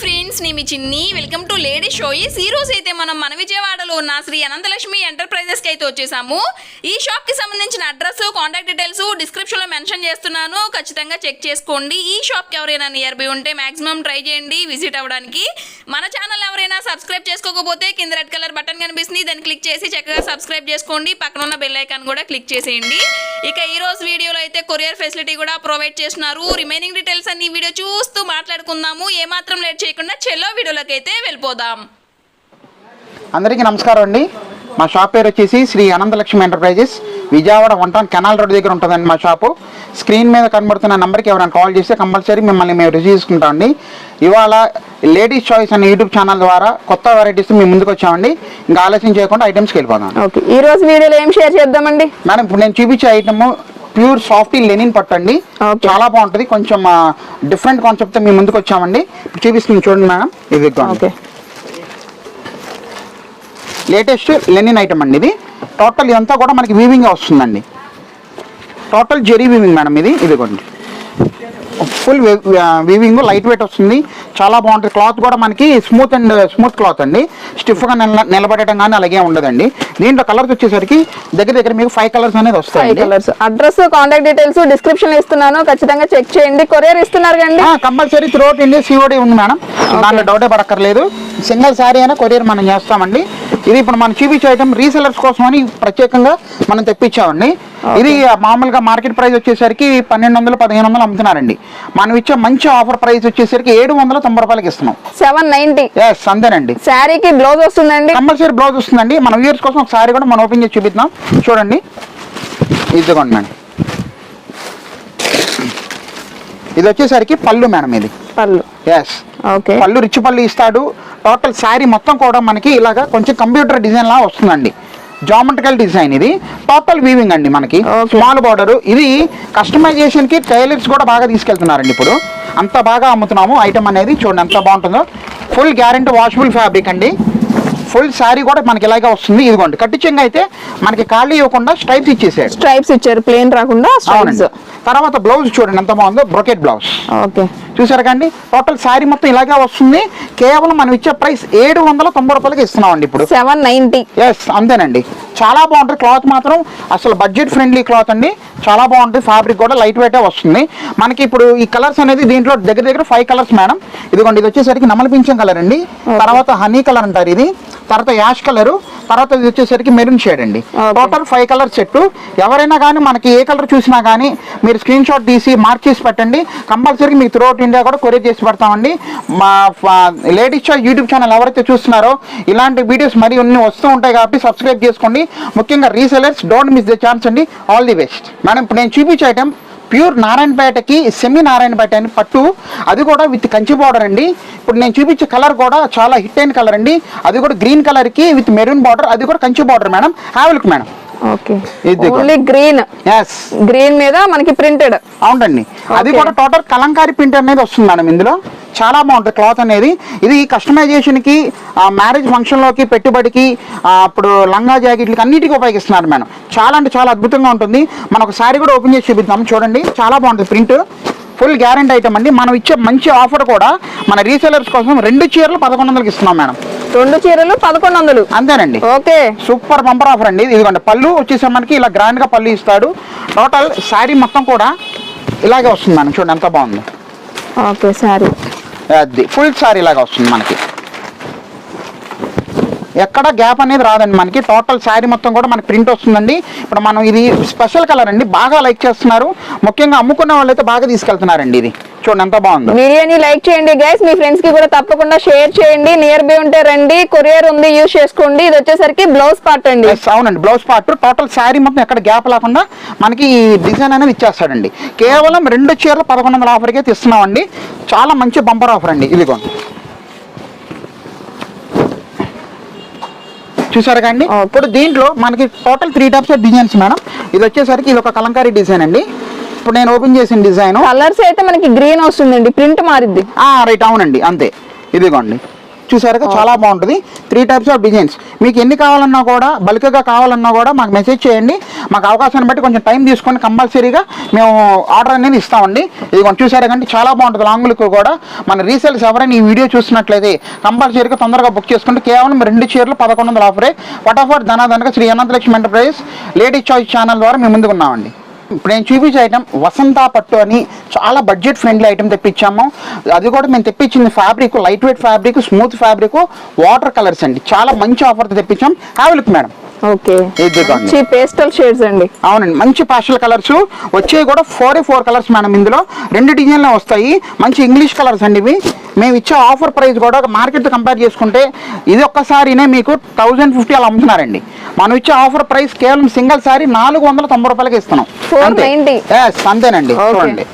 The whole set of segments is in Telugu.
ఫ్రెండ్స్ నేను మీ చిన్ని. వెల్కమ్ టు లేడీ షోయిస్ ఈ రోజు అయితే మనం మన విజయవాడలో ఉన్న శ్రీ అనంతలక్ష్మి ఎంటర్ప్రైజెస్కి అయితే వచ్చేసాము. ఈ షాప్కి సంబంధించిన అడ్రస్ కాంటాక్ట్ డీటెయిల్స్ డిస్క్రిప్షన్లో మెన్షన్ చేస్తున్నాను. ఖచ్చితంగా చెక్ చేసుకోండి. ఈ షాప్కి ఎవరైనా నియర్ బై ఉంటే మాక్సిమం ట్రై చేయండి విజిట్ అవ్వడానికి. మన ఛానల్ ఎవరైనా సబ్స్క్రైబ్ చేసుకోకపోతే కింద రెడ్ కలర్ బటన్ కనిపిస్తుంది. దాన్ని క్లిక్ చేసి చక్కగా సబ్స్క్రైబ్ చేసుకోండి. పక్కన ఉన్న బెల్ ఐకాన్ కూడా క్లిక్ చేసేయండి. ఇక ఈ రోజు వీడియోలో అయితే కొరియర్ ఫెసిలిటీ కూడా ప్రొవైడ్ చేస్తున్నారు. రిమైనింగ్ డీటెయిల్స్ అన్ని వీడియో చూస్తూ మాట్లాడుకుందాము. ఏమాత్రం లేట్ చేయకుండా చెల్లో వీడియోలోకి అయితే వెళ్ళిపోదాం. అందరికీ నమస్కారం అండి. మా షాప్ పేరు వచ్చేసి Shri Anantalakshmi enterprises. Vijayawada one town canal road దగ్గర ఉంటుందండి మా షాపు. స్క్రీన్ మీద కనబడుతున్న నెంబర్కి ఎవరైనా కాల్ చేస్తే కంపల్సరీ మిమ్మల్ని మేము రిసీవ్ చేసుకుంటామండి ఇవాళ లేడీస్ చాయిస్ అనే యూట్యూబ్ ఛానల్ ద్వారా కొత్త వెరైటీస్ మేము ముందుకు వచ్చామండి. ఇంకా ఆలస్యం చేయకుండా ఐటమ్స్కి వెళ్ళిపోదాం. ఓకే ఈ రోజు వీడియోలో ఏం షేర్ చేద్దామండి? మేడం ఇప్పుడు నేను చూపించే ఐటమ్ ప్యూర్ సాఫ్ట్ లెనిన్ పట్టు అండి. చాలా బాగుంటుంది. కొంచెం డిఫరెంట్ కాన్సెప్ట్ మేము ముందుకు వచ్చామండి. చూపిస్తుంది చూడండి మేడం. ఇది ఓకే. లేటెస్ట్ లెనిన్ ఐటమ్ అండి ఇది. టోటల్ ఇదంతా కూడా మనకి వీవింగ్ వస్తుందండి. టోటల్ జెరీ వీవింగ్ మేడం ఇది. ఇదిగోండి. ఫుల్ వీవింగ్ లైట్ వెయిట్ వస్తుంది. చాలా బాగుంటుంది. క్లాత్ కూడా మనకి స్మూత్ అండ్ స్మూత్ క్లాత్ అండి. స్టిఫ్గా నిల నిలబడటం కానీ అలాగే ఉండదండి. దీంట్లో కలర్స్ వచ్చేసరికి దగ్గర దగ్గర మీకు ఫైవ్ కలర్స్ అనేది ఫైవ్ వస్తాయండి colours address contact details description ఇస్తున్నాను. ఖచ్చితంగా చెక్ చేయండి. కొరియర్ ఇస్తున్నారు కండి compulsory throughout India COD madam madam. దాంట్లో డౌటే పడక్కర్లేదు. సింగిల్ శారీ అయినా కొరియర్ మనం చేస్తామండి. ఇది ఇప్పుడు మనం చూపించే ఐటమ్ రీసెలర్స్ కోసం అని ప్రత్యేకంగా మనం తెప్పించామండి. ఇది మామూలుగా మార్కెట్ ప్రైస్ వచ్చేసరికి పన్నెండు వందలు పదిహేను వందలు అమ్ముతున్నారండి. మనం ఇచ్చే మంచి ఆఫర్ ప్రైస్ వచ్చేసరికి ఏడు వందల తొంభై రూపాయలకి ఇస్తున్నాం. సెవెన్ నైన్టీ ఎస్ అంతేనండి. శారీకి బ్లౌజ్ వస్తుందండి? కంపల్సరీ బ్లౌజ్ వస్తుందండి. మన వ్యూర్స్ కోసం ఒక సారీ కూడా మనం ఓపెన్ చేసి చూపిద్దాం. చూడండి. ఇదిగోండి మేడం. ఇది వచ్చేసరికి పళ్ళు మేడం ఇది. పళ్ళు. Yes okay. పళ్ళు రిచ్ పళ్ళు ఇస్తాడు. టోటల్ శారీ మొత్తం కూడా మనకి ఇలాగా కొంచెం కంప్యూటర్ డిజైన్ లా వస్తుందండి. జామెట్రికల్ డిజైన్ ఇది. టోటల్ వీవింగ్ అండి మనకి. స్మాల్ బార్డర్ ఇది కస్టమైజేషన్కి టైలర్స్ కూడా బాగా తీసుకెళ్తున్నారండి ఇప్పుడు. అంత బాగా అమ్ముతున్నాము. ఐటమ్ అనేది చూడండి ఎంత బాగుంటుందో. ఫుల్ గ్యారెంటీ వాషబుల్ ఫ్యాబ్రిక్ అండి. ఫుల్ శారీ కూడా మనకి ఇలాగే వస్తుంది. ఇదిగోండి కట్టించంగా అయితే మనకి ఖాళీ ఇవ్వకుండా స్ట్రైప్స్ ఇచ్చేసాడు. స్ట్రైప్స్ ఇచ్చారు ప్లేన్ రాకుండా అవునండి. తర్వాత బ్లౌజ్ చూడండి ఎంత బాగుందో బ్రొకెట్ బ్లౌజ్ ఓకే. చూసారు కండి? టోటల్ శారీ మొత్తం ఇలాగే వస్తుంది. కేవలం మనం ఇచ్చే ప్రైస్ ఏడు వందల తొంభై రూపాయలకి ఇస్తున్నామండి ఇప్పుడు. సెవెన్ నైన్టీ ఎస్ అంతేనండి. చాలా బాగుంటుంది క్లాత్ మాత్రం. అసలు బడ్జెట్ ఫ్రెండ్లీ క్లాత్ అండి. చాలా బాగుంటుంది. ఫ్యాబ్రిక్ కూడా లైట్ వెయిటే వస్తుంది. మనకి ఇప్పుడు ఈ కలర్స్ అనేది దీంట్లో దగ్గర దగ్గర ఫైవ్ కలర్స్ మేడం ఇదిగోండి ఇది వచ్చేసరికి నమల పింఛం కలర్ అండి. తర్వాత హనీ కలర్ అంటారు ఇది. తర్వాత యాష్ కలర్ తర్వాత ఇది వచ్చేసరికి మెరూన్ షేడ్ అండి. టోటల్ ఫైవ్ కలర్ సెట్ ఎవరైనా కానీ మనకి ఏ కలర్ చూసినా కానీ మీరు స్క్రీన్ షాట్ తీసి మార్క్ చేసి పెట్టండి. కంపల్సరీ మీకు త్రూఅవుట్ ఇండియా కూడా కొరియర్ చేసి పెడతామండి. మా లేడీస్ యూట్యూబ్ ఛానల్ ఎవరైతే చూస్తున్నారో ఇలాంటి వీడియోస్ మరి అన్ని వస్తూ ఉంటాయి కాబట్టి సబ్స్క్రైబ్ చేసుకోండి. ముఖ్యంగా resellers don't miss the chance అండి. ఆల్ ది బెస్ట్ మేడం ఇప్పుడు నేను చూపించే ఐటమ్ ప్యూర్ నారాయణపేటకి సెమీ నారాయణపేట అని పట్టు. అది కూడా విత్ కంచి బార్డర్ అండి. ఇప్పుడు నేను చూపించే కలర్ కూడా చాలా హిట్ అయిన కలర్ అండి. అది కూడా గ్రీన్ కలర్కి విత్ మెరూన్ బార్డర్ అది కూడా Kanchi border madam. Have a look madam. Only green మీద మనకి ప్రింటెడ్ అవునండి. అది. కూడా టోటల్ కలంకారీ ప్రింట్ అనేది వస్తుంది మేడం ఇందులో. చాలా బాగుంటుంది క్లాత్ అనేది. ఇది కస్టమైజేషన్కి మ్యారేజ్ ఫంక్షన్లోకి పెట్టుబడికి ఆ, ఇప్పుడు లంగా జాకెట్లకి అన్నిటికీ ఉపయోగిస్తున్నారు మేడం. చాలా అంటే చాలా అద్భుతంగా ఉంటుంది. మనం ఒక శారీ కూడా ఓపెన్ చేసి చూపిద్దాం. చూడండి చాలా బాగుంటుంది ప్రింట్. ఫుల్ గ్యారంటీ ఐటమ్ అండి. మనం ఇచ్చే మంచి ఆఫర్ కూడా మన రీసెలర్స్ కోసం రెండు చీరలు పదకొండు వందలకి ఇస్తున్నాం మేడం. రెండు చీరలు పదకొండు వందలు. అంతేనండి. ఓకే. సూపర్ బంపర్ ఆఫర్ అండి. ఇదిగోండి పళ్ళు వచ్చేసే మనకి ఇలా గ్రాండ్గా పళ్ళు ఇస్తాడు. టోటల్ శారీ మొత్తం కూడా ఇలాగే వస్తుంది మేడం. చూడండి ఎంత బాగుంది. ఓకే శారీ అది ఫుల్ సారీ లాగా వస్తుంది మనకి. ఎక్కడ గ్యాప్ అనేది రాదండి మనకి. టోటల్ శారీ మొత్తం కూడా మనకి ప్రింట్ వస్తుందండి. ఇప్పుడు మనం ఇది స్పెషల్ కలర్ అండి. బాగా లైక్ చేస్తున్నారు. ముఖ్యంగా అమ్ముకునే వాళ్ళైతే బాగా తీసుకెళ్తున్నారండి ఇది. చూడండి ఎంత బాగుందో. వీడియోని లైక్ చేయండి గైస్ మీ ఫ్రెండ్స్కి కూడా తప్పకుండా షేర్ చేయండి. నియర్ బై ఉంటే రండి. కొరియర్ ఉంది. యూస్ చేసుకోండి. ఇది వచ్చేసరికి బ్లౌజ్ పార్ట్ అండి. అవునండి. బ్లౌజ్ పార్ట్ టోటల్ శారీ మొత్తం ఎక్కడ గ్యాప్ లేకుండా మనకి ఈ డిజైన్ అనేది ఇచ్చేస్తాడండి. కేవలం రెండు చీరలు పదకొండు వందల ఆఫర్కి అయితే ఇస్తున్నామండి చాలా మంచి బంపర్ ఆఫర్ అండి. ఇదిగోండి. చూసారు కండి. ఇప్పుడు దీంట్లో మనకి total three types of designs madam. ఇది వచ్చేసరికి ఇది ఒక కలంకారీ డిజైన్ అండి. ఇప్పుడు నేను ఓపెన్ చేసిన డిజైన్ కలర్స్ అయితే మనకి గ్రీన్ వస్తుందండి ప్రింట్ మారిద్ది. రైట్ అవునండి అంతే. ఇదిగోండి. చూసారుగా చాలా బాగుంటుంది. త్రీ టైప్స్ ఆఫ్ డిజైన్స్ మీకు ఎన్ని కావాలన్నా కూడా బల్క్గా కావాలన్నా కూడా మాకు మెసేజ్ చేయండి. మాకు అవకాశాన్ని బట్టి కొంచెం టైం తీసుకొని కంపల్సరీగా మేము ఆర్డర్ అనేది ఇస్తామండి. ఇది కొంచెం చూసారా కంటే చాలా బాగుంటుంది. లాంగ్ లుక్ కూడా. మన రీసేల్స్ ఎవరైనా ఈ వీడియో చూసినట్లయితే కంపల్సరీగా తొందరగా బుక్ చేసుకుంటే కేవలం రెండు చీరలు పదకొండు వందల ఆఫరే. ఫటాఫట్ ధనాధనగా Shri Anantalakshmi enterprise lady choice channel ద్వారా మేము ముందుకు ఉన్నామండి. ఇప్పుడు నేను చూపించే ఐటమ్ వసంత పట్టు అని చాలా బడ్జెట్ ఫ్రెండ్లీ ఐటమ్ తెప్పించాము. అది కూడా మేము తెప్పించింది fabric light weight fabric smooth fabric water colours అండి. చాలా మంచి ఆఫర్తో తెప్పించాం. Have look madam okay. మంచి పేస్టల్ షేడ్స్ అండి. అవునండి మంచి పాస్టల్ కలర్స్. వచ్చేవి కూడా ఫోర్ ఫోర్ కలర్స్ మేడం ఇందులో. రెండు డిజైన్లు వస్తాయి. మంచి ఇంగ్లీష్ కలర్స్ అండి ఇవి. మేము ఇచ్చే ఆఫర్ ప్రైస్ కూడా మార్కెట్తో కంపేర్ చేసుకుంటే ఇది ఒక్కసారినే మీకు థౌజండ్ ఫిఫ్టీ అలా అమ్ముతున్నారండి. మనం ఇచ్చే ఆఫర్ ప్రైస్ కేవలం సింగిల్ సారీ నాలుగు వందల తొంభై రూపాయలకి ఇస్తున్నాం. 490. Yes, అంతేనండి. చూడండి.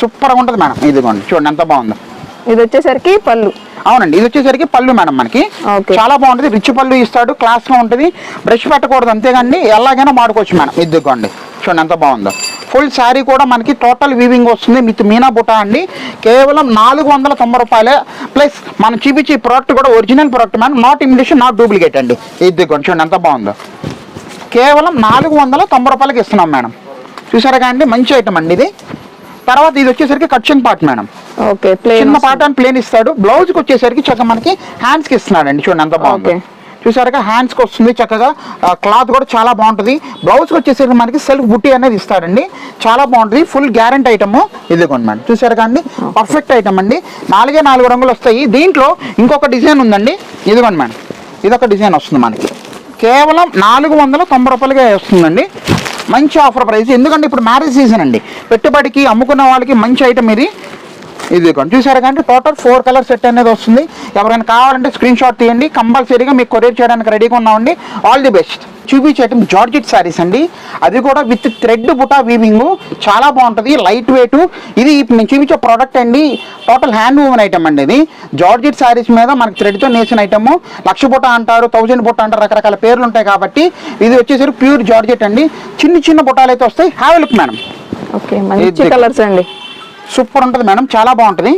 సూపర్గా ఉంటుంది మేడం. ఇదిగోండి. చూడండి ఎంత బాగుందో. ఇది వచ్చేసరికి పళ్ళు. అవునండి ఇది వచ్చేసరికి పళ్ళు మేడం మనకి. చాలా బాగుంటుంది రిచ్ పళ్ళు ఇస్తాడు క్లాస్గా ఉంటుంది. బ్రష్ పెట్టకూడదు అంతేగాని ఎలాగైనా వాడుకోవచ్చు మేడం. ఇదిగోండి చూడండి ఎంత బాగుందో. ఫుల్ శారీ కూడా మనకి టోటల్ వీవింగ్ వస్తుంది విత్ మీనా బుటా అండి. కేవలం నాలుగు వందల తొంభై రూపాయలే. ప్లస్ మనం చూపించే ప్రోడక్ట్ కూడా original product madam not imitation not duplicate అండి. ఇదిగోండి చూడండి ఎంత బాగుందో. కేవలం నాలుగు వందల తొంభై రూపాయలకి ఇస్తున్నాం మేడం. చూసారా అండి మంచి ఐటమ్ అండి ఇది. తర్వాత ఇది వచ్చేసరికి కట్చింగ్ పార్ట్ మేడం ఓకే చిన్న పాట అని ప్లేన్ ఇస్తాడు. బ్లౌజ్కి వచ్చేసరికి చక్కగా మనకి హ్యాండ్స్కి ఇస్తున్నాడండి. చూడండి ఎంత బాగుంది. చూసారుగా హ్యాండ్స్కి వస్తుంది చక్కగా. క్లాత్ కూడా చాలా బాగుంటుంది. బ్లౌజ్కి వచ్చేసరికి మనకి సెల్ఫ్ బుట్టి అనేది ఇస్తాడండి. చాలా బాగుంటుంది. ఫుల్ గ్యారంటీ ఐటమ్ ఇదిగోండి మేడం చూసారుగా అండి? పర్ఫెక్ట్ ఐటమ్ అండి. నాలుగే నాలుగు రంగులు వస్తాయి. దీంట్లో ఇంకొక డిజైన్ ఉందండి. ఇదిగోండి మేడం ఇదొక డిజైన్ వస్తుంది మనకి. కేవలం నాలుగు వందల తొంభై రూపాయలుగా వస్తుందండి. మంచి ఆఫర్ ప్రైస్ ఎందుకంటే ఇప్పుడు మ్యారేజ్ సీజన్ అండి. పెట్టుబడికి అమ్ముకున్న వాళ్ళకి మంచి ఐటమ్ ఇది. ఇది కొంచెం చూసారు కానీ టోటల్ ఫోర్ కలర్ సెట్ అనేది వస్తుంది. ఎవరైనా కావాలంటే స్క్రీన్ షాట్ తీయండి కంపల్సరీగా మీకు కొరియర్ చేయడానికి రెడీగా ఉన్నామండి. ఆల్ ది బెస్ట్ చూపించేయటం జార్జెట్ శారీస్ అండి. అది కూడా విత్ థ్రెడ్ బుటా వీవింగ్. చాలా బాగుంటుంది. Light weight. ఇది నేను చూపించే ప్రోడక్ట్ అండి. టోటల్ హ్యాండ్ వూవన్ ఐటమ్ అండి ఇది. జార్జెట్ శారీస్ మీద మనకి థ్రెడ్తో నేసిన ఐటమ్. లక్ష బుట్ట అంటారు థౌజండ్ బుట్ట అంటారు రకరకాల పేర్లు ఉంటాయి కాబట్టి ఇది వచ్చేసరికి ప్యూర్ జార్జెట్ అండి. చిన్న చిన్న బుట్టాలు అయితే వస్తాయి. హ్యావ్ లుక్ మేడం ఓకే మంచి కలర్స్ అండి. సూపర్ ఉంటుంది మేడం చాలా బాగుంటుంది.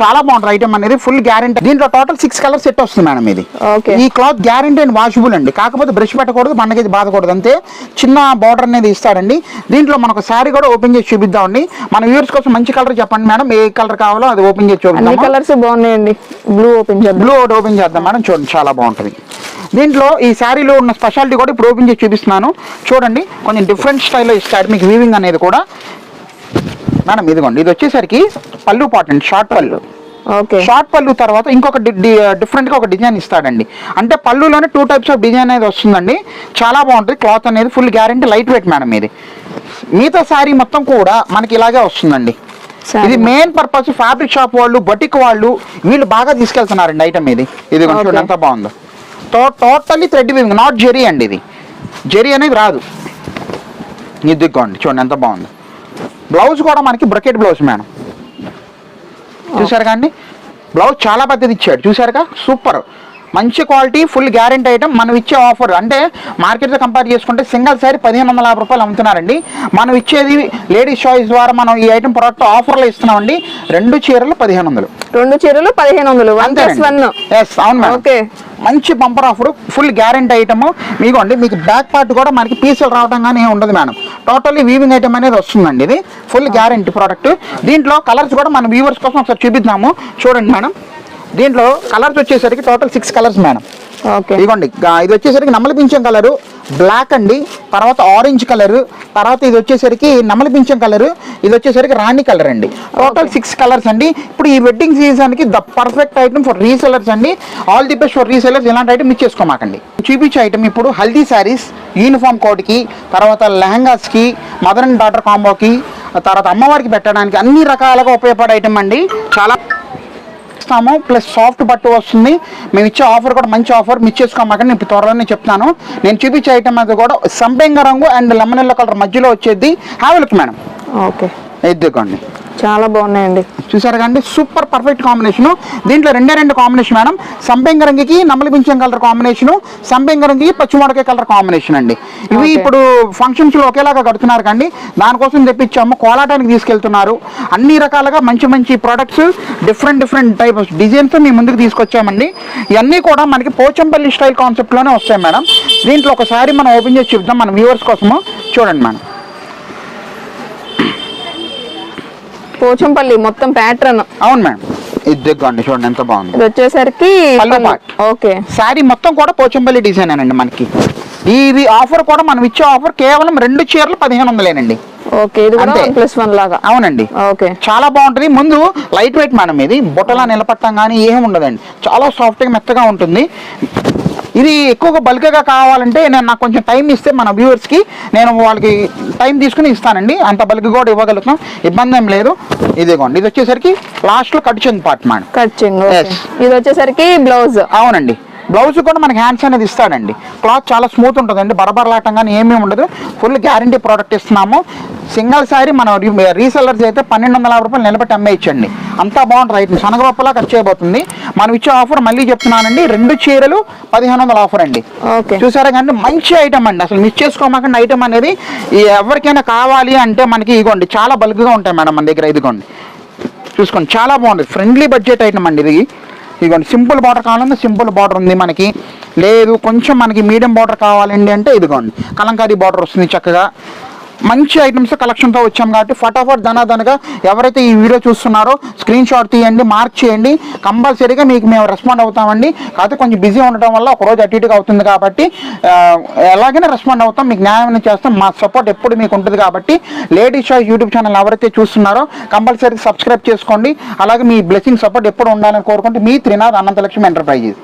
చాలా బాగుంటుంది. ఐటమ్ అనేది ఫుల్ గ్యారంటీ దీంట్లో టోటల్ సిక్స్ కలర్ సెట్ వస్తుంది మేడం ఇది. ఈ క్లాత్ గ్యారంటీ అండ్ వాషబుల్ అండి. కాకపోతే బ్రష్ పెట్టకూడదు మనకి ఇది బాధకూడదు. అంతే. చిన్న బార్డర్ అనేది ఇస్తాడండి. దీంట్లో మనకు శారీ కూడా ఓపెన్ చేసి చూపిద్దామండి మన వ్యూవర్స్ కోసం మంచి కలర్ చెప్పండి మేడం ఏ కలర్ కావాలో అది ఓపెన్ చేసి చూపిద్దాం కలర్స్ బాగున్నాయండి. బ్లూ ఓపెన్ చేద్దాం. బ్లూ ఒకటి ఓపెన్ చేద్దాం మేడం చూడండి చాలా బాగుంటుంది. దీంట్లో ఈ శారీలో ఉన్న స్పెషాలిటీ కూడా ఇప్పుడు ఓపెన్ చేసి చూపిస్తున్నాను. చూడండి కొంచెం డిఫరెంట్ స్టైల్లో ఇస్తాడు. మీకు వీవింగ్ అనేది కూడా. మేడం ఇదిగోండి. ఇది వచ్చేసరికి పళ్ళు పాట్ అండి షార్ట్ పళ్ళు. షార్ట్ పళ్ళు తర్వాత ఇంకొక డిఫరెంట్గా ఒక డిజైన్ ఇస్తాడండి. అంటే పళ్ళులోనే టూ టైప్స్ ఆఫ్ డిజైన్ అనేది వస్తుందండి. చాలా బాగుంటుంది. క్లాత్ అనేది full guarantee light weight madam ఇది. మిగతా శారీ మొత్తం కూడా మనకి ఇలాగే వస్తుందండి. ఇది మెయిన్ పర్పస్ ఫ్యాబ్రిక్ షాప్ వాళ్ళు బటిక్ వాళ్ళు వీళ్ళు బాగా తీసుకెళ్తున్నారండి ఐటమ్ ఇది. ఇది. చూడండి ఎంత బాగుందో. Totally thread weaving not zari అండి ఇది. జెరీ అనేది రాదు. ఇదిగోండి చూడండి ఎంత బాగుంది. బ్లౌజ్ కూడా మనకి బ్రకెట్ బ్లౌజ్ మేడం చూసారు కానీ బ్లౌజ్ చాలా పెద్దది ఇచ్చాడు. చూసారుగా? సూపర్. మంచి క్వాలిటీ ఫుల్ గ్యారెంటీ ఐటమ్. మనం ఇచ్చే ఆఫర్ అంటే మార్కెట్తో కంపేర్ చేసుకుంటే సింగిల్ సారీ పదిహేను వందల యాభై రూపాయలు అమ్ముతున్నారండి. మనం ఇచ్చేది లేడీస్ చాయిస్ ద్వారా మనం ఈ ఐటమ్ ప్రోడక్ట్ ఆఫర్లో ఇస్తున్నామండి. రెండు చీరలు పదిహేను వందలు. రెండు చీరలు పదిహేను వందలు. ఎస్ అవును ఓకే మంచి bumper offer full guarantee item మీకోండి మీకు బ్యాక్ పార్ట్ కూడా మనకి పీసులు రావడం కానీ ఉండదు మేడం టోటల్లీ వీవింగ్ ఐటమ్ అనేది వస్తుందండి ఇది. ఫుల్ గ్యారెంటీ ప్రోడక్ట్ దీంట్లో కలర్స్ కూడా మన వ్యూవర్స్ కోసం ఒకసారి చూపిద్దాము. చూడండి మేడం. దీంట్లో కలర్స్ వచ్చేసరికి టోటల్ సిక్స్ కలర్స్ మేడం. ఇదిగోండి ఇది వచ్చేసరికి నమలి పింఛం కలరు బ్లాక్ అండి తర్వాత ఆరెంజ్ కలర్ తర్వాత ఇది వచ్చేసరికి నమలి పింఛం కలర్ ఇది వచ్చేసరికి రాణి కలర్ అండి. టోటల్ సిక్స్ కలర్స్ అండి. ఇప్పుడు ఈ వెడ్డింగ్ సీజన్కి the perfect item for resellers అండి. All the best for resellers ఇలాంటి ఐటమ్ ఇచ్చేసుకోమాకండి చూపించే ఐటమ్ ఇప్పుడు హల్దీ శారీస్ యూనిఫామ్ కోట్కి తర్వాత లెహంగాస్కి మదర్ అండ్ డాటర్ కాంబోకి తర్వాత అమ్మవారికి పెట్టడానికి అన్ని రకాలుగా ఉపయోగపడే ఐటమ్ అండి. చాలా ఇస్తాము. ప్లస్ సాఫ్ట్ బట్ట వస్తుంది. మేము ఇచ్చే ఆఫర్ కూడా మంచి ఆఫర్ మిస్ చేసుకోమాకండి. నేను ఇప్పుడు త్వరలోనే చెప్తాను. నేను చూపించే ఐటమ్ అది కూడా సంపెంగ రంగు అండ్ లెమన్ ఎల్లో కలర్ మధ్యలో వచ్చేది. హ్యావ్ లుక్ మేడం ఓకే ఇదిగోండి చాలా బాగున్నాయండి. చూసారు కండి సూపర్ పర్ఫెక్ట్ కాంబినేషన్. దీంట్లో రెండే రెండు కాంబినేషన్ మేడం. సంపెంగ రంగుకి నమ్మలి పింఛం కలర్ కాంబినేషన్ సంపెంగ రంగుకి పచ్చిమొడకాయ కలర్ కాంబినేషన్ అండి. ఇవి. ఇప్పుడు ఫంక్షన్స్లో ఒకేలాగా కడుతున్నారు కండి దానికోసం తెప్పించాము కోలాటానికి తీసుకెళ్తున్నారు. అన్ని రకాలుగా మంచి మంచి products different different type of designs మీ ముందుకు తీసుకొచ్చామండి. ఇవన్నీ కూడా మనకి పోచంపల్లి స్టైల్ కాన్సెప్ట్లోనే వస్తాయి మేడం. దీంట్లో ఒకసారి మనం ఓపెన్ చేసి చూద్దాం మన వ్యూవర్స్ కోసము. చూడండి మేడం. పోచంపల్లి మొత్తం ప్యాటర్న్ అవును మేడం. ఇదిగోండి చూడండి ఎంత బాగుంది. ఇది వచ్చేసరికి. ఓకే. శారీ మొత్తం కూడా పోచంపల్లి డిజైన్ అండి మనకి. ఇది ఆఫర్ కూడా మనం ఇచ్చే ఆఫర్ కేవలం రెండు చీరలు పదిహేను వందలేనండి. ఓకే ఇది కూడా. వన్ ప్లస్ వన్ లాగా. అవునండి. ఓకే. చాలా బాగుంటుంది. ముందు లైట్ వెయిట్ మేడం ఇది. బుట్టలా నిలబట్టం కానీ ఏం ఉండదండి. చాలా సాఫ్ట్గా మెత్తగా ఉంటుంది. ఇది ఎక్కువగా బల్క్గా కావాలంటే నేను నాకు కొంచెం టైం ఇస్తే మన వ్యూవర్స్కి నేను వాళ్ళకి టైం తీసుకుని ఇస్తానండి. అంత బల్క్ కూడా ఇవ్వగలుగుతాం. ఇబ్బంది ఏం లేదు. ఇదిగోండి. ఇది వచ్చేసరికి లాస్ట్లో కట్చింది పార్ట్ మేడం. కట్చింగ్ Yes. ఇది వచ్చేసరికి బ్లౌజ్. అవునండి. బ్లౌజ్ కూడా మనకి హ్యాండ్స్ అనేది ఇస్తాడండి. క్లాత్ చాలా స్మూత్ ఉంటుందండి. బరబరలాటం కానీ ఏమీ ఉండదు. ఫుల్ గ్యారంటీ ప్రోడక్ట్ ఇస్తున్నాము. సింగిల్ సారీ మన రీసెల్లర్స్ అయితే పన్నెండు వందల యాభై రూపాయలు నిలబెట్టి అమ్మేయచ్చండి. అంతా బాగుంటుంది రైట్. శనగపప్పులా ఖర్చు చేయబోతుంది. మనం ఇచ్చే ఆఫర్ మళ్ళీ చెప్తున్నానండి. రెండు చీరలు పదిహేను వందల ఆఫర్ అండి. ఓకే. చూసారా కానీ మంచి ఐటమ్ అండి. అసలు మిస్ చేసుకోమాకండి ఐటమ్ అనేది. ఎవరికైనా కావాలి అంటే మనకి ఇగోండి చాలా బల్క్గా ఉంటాయి మేడం మన దగ్గర. ఇదిగోండి. చూసుకోండి చాలా బాగుంది. ఫ్రెండ్లీ బడ్జెట్ ఐటమ్ అండి ఇది. ఇదిగోండి సింపుల్ బార్డర్ కావాలన్నా సింపుల్ బార్డర్ ఉంది మనకి. లేదు కొంచెం మనకి మీడియం బార్డర్ కావాలండి అంటే ఇదిగోండి కలంకారీ బార్డర్ వస్తుంది చక్కగా. మంచి ఐటమ్స్ కలెక్షన్తో వచ్చాం కాబట్టి ఫటాఫట్ ధనాధనగా ఎవరైతే ఈ వీడియో చూస్తున్నారో స్క్రీన్ షాట్ తీయండి మార్క్ చేయండి. కంపల్సరీగా మీకు మేము రెస్పాండ్ అవుతామండి. కాకపోతే కొంచెం బిజీ ఉండటం వల్ల ఒక రోజు అటు ఇటుగా అవుతుంది కాబట్టి ఎలాగైనా రెస్పాండ్ అవుతాం. మీకు న్యాయం చేస్తాం. మా సపోర్ట్ ఎప్పుడు మీకు ఉంటుంది కాబట్టి లేడీస్ షాయ్ యూట్యూబ్ ఛానల్ ఎవరైతే చూస్తున్నారో కంపల్సరీ సబ్స్క్రైబ్ చేసుకోండి. అలాగే మీ బ్లెస్సింగ్ సపోర్ట్ ఎప్పుడు ఉండాలని కోరుకుంటూ మీ త్రినాథ్ అనంతలక్ష్మి ఎంటర్ప్రైజెస్